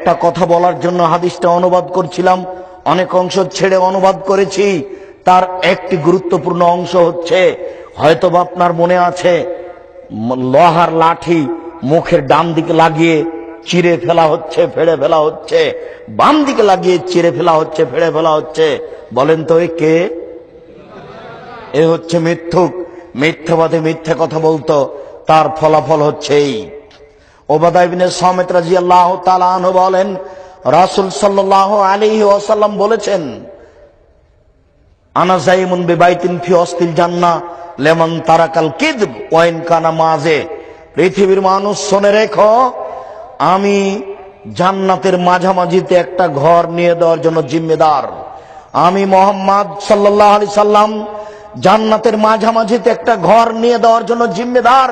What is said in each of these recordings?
একটা কথা বলার জন্য হাদিসটা অনুবাদ করছিলাম। অনেক অংশ ছেড়ে অনুবাদ করেছি। তার একটি গুরুত্বপূর্ণ অংশ হচ্ছে, হয়তোবা আপনার মনে আছে, লোহার লাঠি মুখের ডান দিকে লাগিয়ে চিরে ফেলা হচ্ছে, ফেড়ে ফেলা হচ্ছে, বাম দিকে লাগিয়ে চিরে ফেলা হচ্ছে, ফেড়ে ফেলা হচ্ছে। বলেন তো কে? এ হচ্ছে মিথ্যুক। মিথ্যাবাদে মিথ্যে কথা বলতো, তার ফলাফল হচ্ছে এই ওবাদা ইবনে সামিত রাদিয়াল্লাহু তাআলা বলেন, রাসূল সাল্লাল্লাহু আলাইহি ওয়াসাল্লাম বলেছেন, আনা যাইমুন বিবাইতিন ফি অস্তিল জান্নাহ, লেমন তারাকাল কিদব ওয়াইন কানা মাঝে পৃথিবীর মানুষ শোনে রেখো, আমি জান্নাতের মাঝামাঝিতে একটা ঘর নিয়ে দেওয়ার জন্য জিম্মেদার। আমি মোহাম্মদ সাল্লাল্লাহু আলাইহি সাল্লাম জান্নাতের মাঝামাঝিতে একটা ঘর নিয়ে দেওয়ার জন্য জিম্মেদার।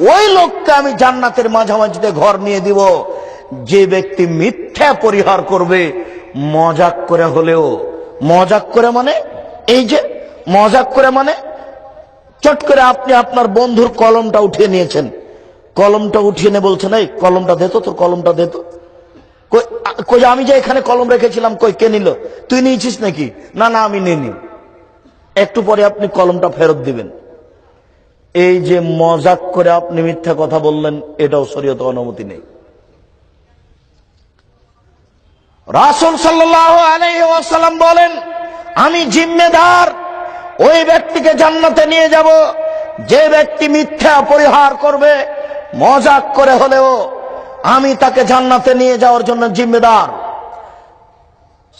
ওই লোককে আমি জান্নাতের মাঝামাঝিতে ঘর নিয়ে দিব। যে ব্যক্তি মিথ্যা পরিহার করবে, মজাক করে হলেও। মজাক করে মানে? এই যে, মজাক করে মানে? চট করে আপনি আপনার বন্ধুর কলমটা উঠিয়ে নিয়েছেন। কলমটা উঠিয়ে নিয়ে বলছেন, এই, কলমটা দে তো, তোর কলমটা দে তো। কই- আমি যে এখানে কলম রেখেছিলাম, কই, কে নিল? তুই নিয়েছিস নাকি? না না, আমি নিইনি। একটু পরে আপনি কলমটা ফেরত দিবেন। এই যে মজাক করে আপনি মিথ্যা কথা বললেন, এটাও শরীয়ত অনুমতি নেই। রাসুল সাল্লাহ আলাইসাল্লাম বলেন, আমি জিম্মেদার, ওই ব্যক্তিকে জান্নাতে নিয়ে যাব, যে ব্যক্তি মিথ্যা পরিহার করবে, মজাক করে হলেও আমি তাকে জান্নাতে নিয়ে যাওয়ার জন্য জিম্মেদার।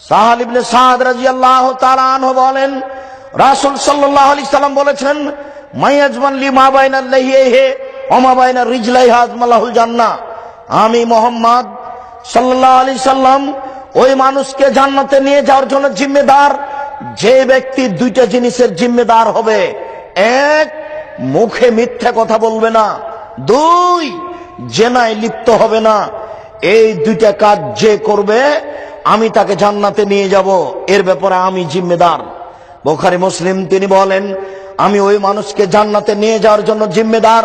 সাহাল ইবনে সাদ রাদিয়াল্লাহু তাআলা বলেন, রাসুল সাল্লাল্লাহু আলাইহি সাল্লাম বলেছেন মা রিজলাইহি আজমালাহুল জান্নাহ। আমি মোহাম্মদ আলাইহি সাল্লাম ওই মানুষকে জান্নাতে নিয়ে যাওয়ার জন্য জিম্মেদার, যে ব্যক্তি দুইটা জিনিসের জিম্মেদার হবে। এক, মুখে মিথ্যা কথা বলবে না। দুই, জেনায় লিপ্ত হবে না। এই দুইটা কাজ যে করবে, আমি তাকে জান্নাতে নিয়ে যাব। এর ব্যাপারে আমি জিম্মেদার। বোখারি, মুসলিম, তিনি বলেন আমি ওই মানুষকে জান্নাতে নিয়ে যাওয়ার জন্য জিম্মেদার।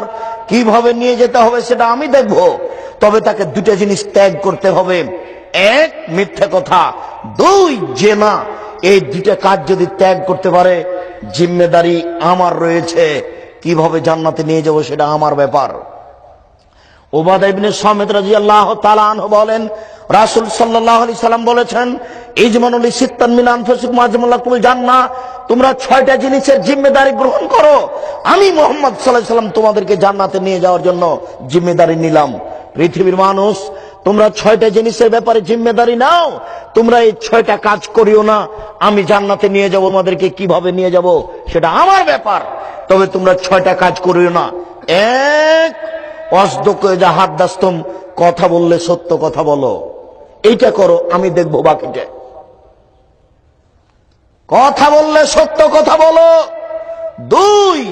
কীভাবে নিয়ে যেতে হবে সেটা আমি দেখব। তবে তাকে দুটো জিনিস ত্যাগ করতে হবে। এক, মিথ্যে কথা। দুই, জেনা। এই দুইটা কাজ যদি ত্যাগ করতে পারে, জিম্মেদারি আমার রয়েছে। কীভাবে জান্নাতে নিয়ে যাব সেটা আমার ব্যাপার। ওবাদা ইবনে সামিদ রাদিয়াল্লাহু তাআলা আনহু বলেন, রাসূল সাল্লাল্লাহু আলাইহি সাল্লাম বলেছেন ইজমানুল সিত্তান মিন তোমরা ছয়টা জিনিসের জিম্মেদারি গ্রহণ করো। আমি মোহাম্মদ সাল্লাল্লাহু সাল্লাম তোমাদেরকে জান্নাতে নিয়ে যাওয়ার জন্য জিম্মেদারি নিলাম। পৃথিবীর মানুষ, তোমরা ছয়টা জিনিসের ব্যাপারে জিম্মেদারি নাও। তোমরা এই ছয়টা কাজ করিও না। আমি জান্নাতে নিয়ে যাব, তোমাদেরকে কীভাবে নিয়ে যাব সেটা আমার ব্যাপার। তবে তোমরা ছয়টা কাজ করিও না। এক হাত দাস্তম। কথা বললে সত্য কথা বলো। এইটা করো, আমি দেখব বাকিটা। কথা বললে সত্য কথা বলো। দুই।